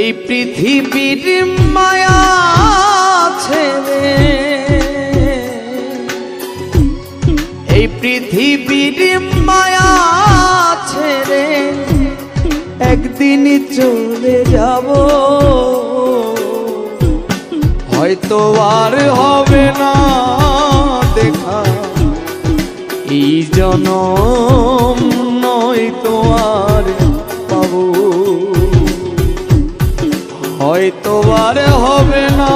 এই পৃথিবীর মায়া ছেড়ে। এই পৃথিবীর মায়া ছেড়ে একদিন চলে যাব। হয়তো আর হবে না দেখা। এই জনম নয় তো আর হয়তো আর হবে না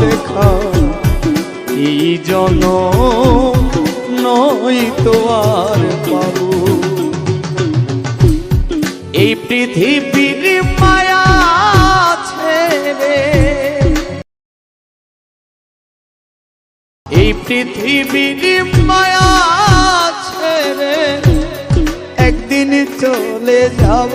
দেখা। এই জনম নয় তো আর পাবো। এই পৃথিবীর এই পৃথিবীর মায়া ছেড়ে একদিন চলে যাব।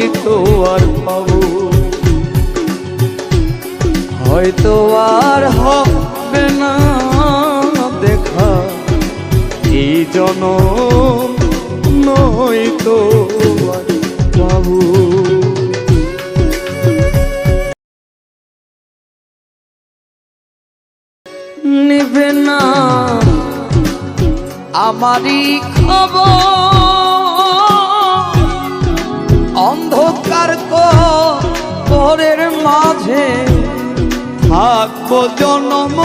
নয় তো আর পাবো। হয়তো আর হবে না দেখা। এই জনম নয় তো আর পাবো। নিবে না। আমারই খবর থাকব জনম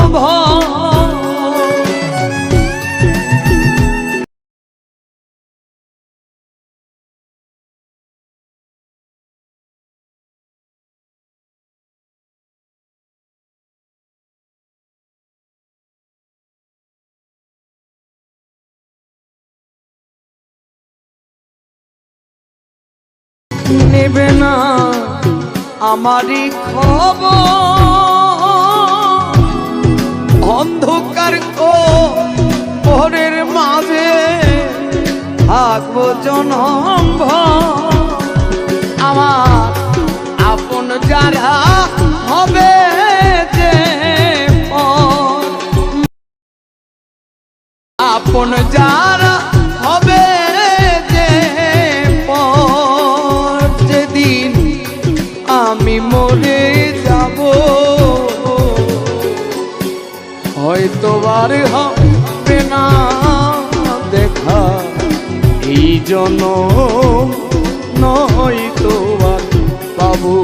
নেবে না আমারই খবর। অন্ধকার পরের মাঝে থাকব জনম আমার আপন যারা হবে যে আপন যারা আর হবে না দেখা। এই জন্য নয় তো আর পাবো